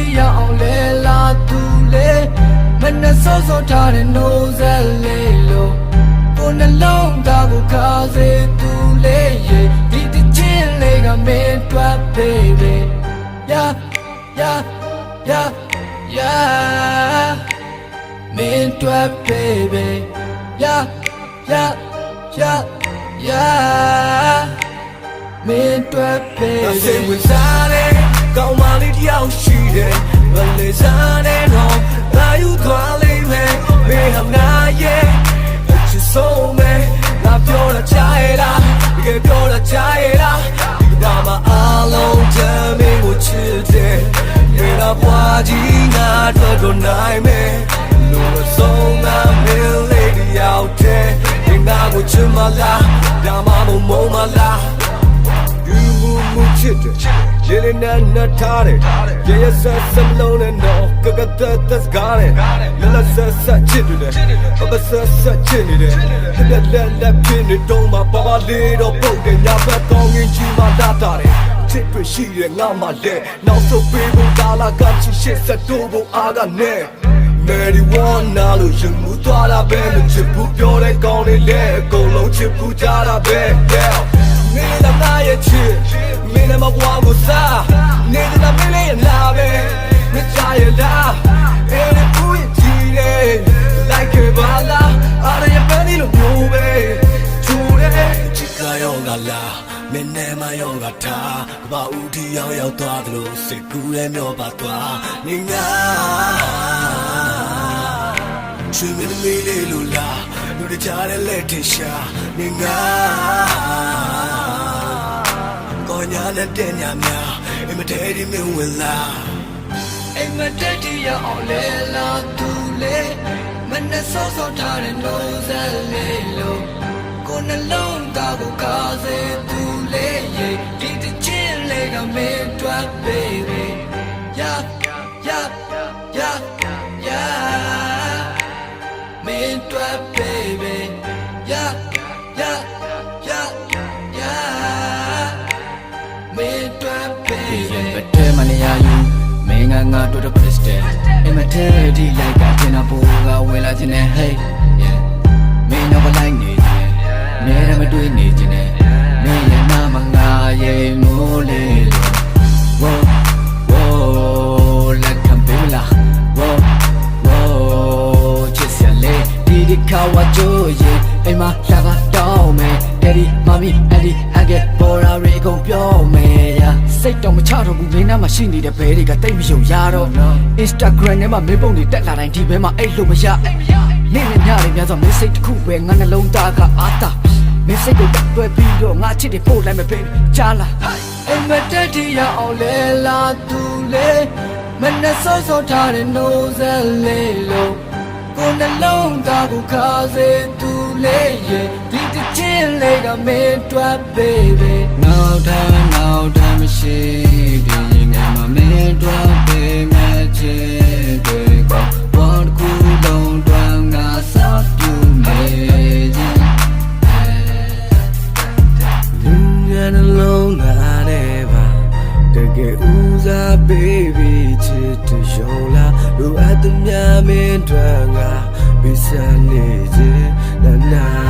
မတက်တီရအောင်လဲလာသူလေမနဲ့စောစောထားတဲ့နိုးစက်လေးလို့ကိုနှလုံးသားကိုခါစေသူလေးရေဒီတချင်းလေးကမင်းတွတ် baby yeah yeah yeah yeah မင်းတွတ် baby yeah yeah yeah yeah မင်းတွတ်အစိတ် baby ဝင်စားတယ်ကောင်းမလေးတယောက် တို့တို့နိုင်မယ်လို့ဆုံးငါမင်းလေးတယောက်တည်းဒီငါကိုချစ်မလားဒါမှမဟုတ်မုန်းမလားယူမှုမှုချစ်တယ်ရေလေးနဲ့နှက်ထားတယ်ရေရဆက်စမလုံးနဲ့တော့ကကတသက်ကားတယ်လလဆက်ဆက်ချစ်တယ်ပပဆက်ဆက်ချစ်နေတယ်လက်လက်လက်ပြင်းနေတော့မှပပလေးတော့ပုတ်တယ်ညာဘက်ကောင်းငင်ကြီးမှလာတာတယ် ချစ်တွေ့ရှိရငါမှလက်နောက်ဆုံးပေးဖို့ဒါလာကချစ်ရှစ်ဆက်တို့ဖို့အားကနဲ့ marijuana လို့ရင်မှုသွားတာပဲလို့ချစ်ဘူးပြောတဲ့ကောင်းလေးလဲအကုန်လုံးချစ်ဘူးကြတာပဲ yeah မင်းလည်းမရဲ့ချစ်မင်းလည်းမဘွားကိုစားနေတဲ့မင်းလေးလာပဲမချရလားအဲ့ဒီဘူးရဲ့ကြည့်နေ like a bala အားရပန်းဒီလိုမျိုးပဲချူတဲ့ချစ်ကရောကလာ မင်းနဲ့မရောကထားဘာဦးဒီရောက်ရောက်သွားသလိုစိတ်ကူးရဲ့မျောပါသွားနေငါချွေမင်းမီလေးလိုလားလူတကြားတဲ့လက်ထရှာနေငါကောညာနဲ့တဲ့ညာများအမတဲဒီမင်းဝင်လာအိမ်မတက်တီရအောင်လဲလာသူလေမနဲ့စောစောထားတဲ့နိုး မင်းငါငါတို့တော့ crystal အိမ်မထဲဒီလိုက်ကတင်တော့ဘူကဝင်လာခြင်းနဲ့ hey yeah မင်းတော့လိုက်နေခြင်းနဲရမတွေ့နေခြင်းနဲ့မင်းရဲ့နာမငါရဲ့မိုးလေးလို့ whoa whoa လက်ခံပေးလား whoa whoa ချစ်စရာလေးဒီဒီခါဝါချိုးရင်အိမ်မှာလာပါတော့မယ် daddy mommy daddy အကဲပေါ်ရာရီအကုန်ပြောမယ်ရာစိတ်တော့မချတော့ဘူးမင်းနားမှာရှိနေတဲ့ဘဲတွေကတိတ်မယုံရတော့ Instagram ထဲမှာမင်းပုံတွေတက်လာတိုင်းဒီဘဲမှာအဲ့လိုမရနေ့နဲ့ညတွေများဆိုမင်းစိတ်တစ်ခုပဲငါနှလုံးသားကအာတာမင်းစိတ်ကိုတက်တွဲပြီးတော့ငါချစ်တယ်ပို့လိုက်မယ် baby ကြားလားအိမ်မတက်တီရအောင်လဲလာသူလေမနဲ့စောစောထားတဲ့ nose လေးလို့ ကိုနှလုံးသားကိုခါစေသူလေးရဲ့ဒီတချင်းလေးကမင်းတွတ် baby နောက်ထပ်နောက်ထပ်မရှိ ကယ်ဦးစား baby ချစ်တရောလာလူအပ်သမျှမင်းတို့ငါပြီးစနေခြင်းနာနာနာနာ